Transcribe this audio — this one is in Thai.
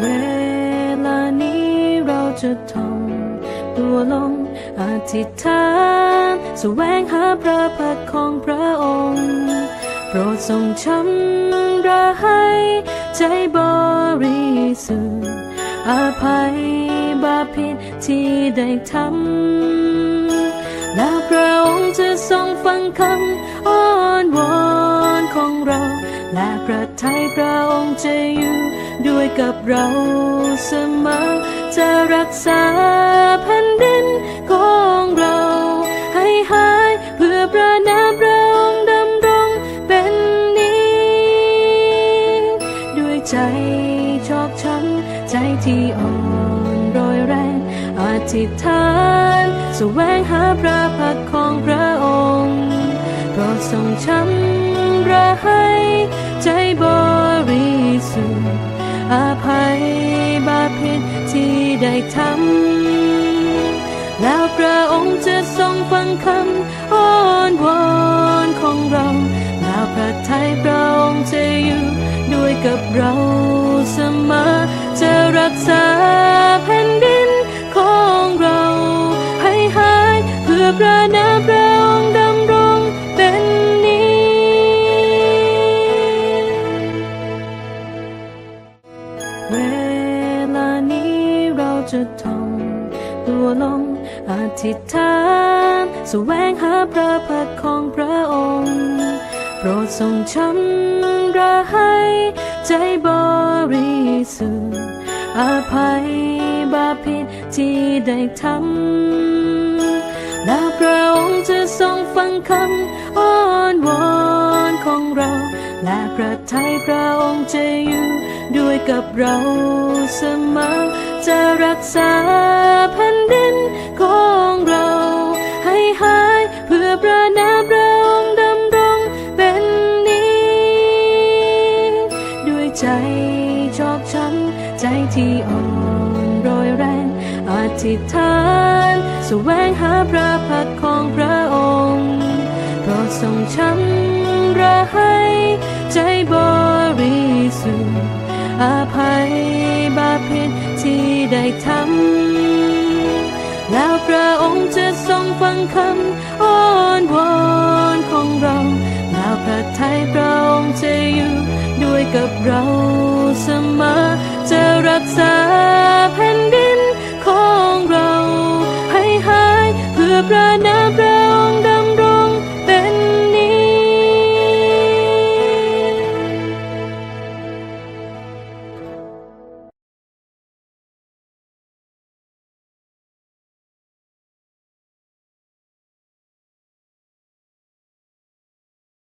เวลานี้เราจะท่องตัวลงอธิษฐานแสวงหาพระพักของพระองค์ โปรดทรงชำระให้ใจบริสุทธิ์อภัยบาปผิดที่ได้ทำแล้วพระองค์จะทรงฟังคำอ้อนวอนของเรา และพระทัยพระองค์จะอยู่ด้วยกับเราเสมอ จะรักษาแผ่นดินของเราให้หายเพื่อพระนามพระองค์ดำรงเป็นนิจด้วยใจชอกช้ำใจที่อ่อนโรยแรงอธิษฐานแสวงหาพระพักของพระองค์โปรดทรงชำระให้ ใจบริสุทธิ์อภัยบาปผิดที่ได้ทำ แล้วพระองค์จะทรงฟังคำอ้อนวอนของเรา แล้วพระทัยพระองค์จะอยู่ด้วยกับเราเสมอจะรักษาแผ่นดิน จะท่องตัวลงอธิษฐานแสวงหาพระพักของพระองค์ โปรดทรงชำระให้ใจบริสุทธิ์อภัยบาปผิดที่ได้ทำแล้วพระองค์จะทรงฟังคำอ้อนวอนของเรา และพระทัยพระองค์จะอยู่ด้วยกับเราเสมอ จะรักษาแผ่นดินของเรา ให้หายเพื่อพระนามพระองค์ดำรงเป็นนิจด้วยใจชอกช้ำใจที่อ่อนโรยแรงอธิษฐานแสวงหาพระพักของพระองค์โปรดทรงช้ำระให้ใจบริสุทธิ์อภัยบาปผิด ได้ทำแล้วพระองค์จะทรงฟังคำอ้อนวอนของเรา แล้วพระทัยพระองค์จะอยู่ด้วยกับเราเสมอจะรักษาแผ่นดินของเราให้หายเพื่อพระนามพระ